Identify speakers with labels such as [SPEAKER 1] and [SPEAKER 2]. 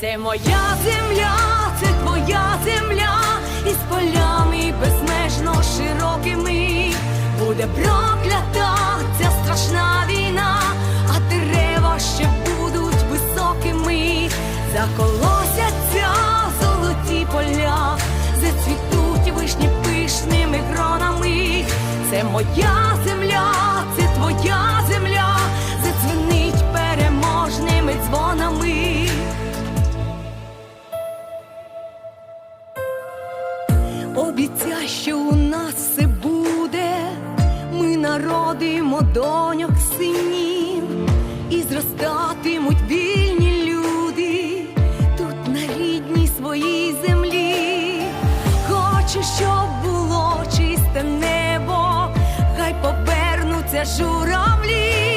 [SPEAKER 1] Це моя земля, це твоя земля, із полями безмежно широкими. Буде проклята ця страшна війна, а дерева ще будуть високими. Заколосяться золоті поля, зацвітуть вишні пишними гронами. Це моя земля, це твоя земля, Обіцяй, що у нас все буде, ми народимо доньок синів, і зростатимуть вільні люди тут на рідній своїй землі. Хочу, щоб було чисте небо, хай повернуться журавлі.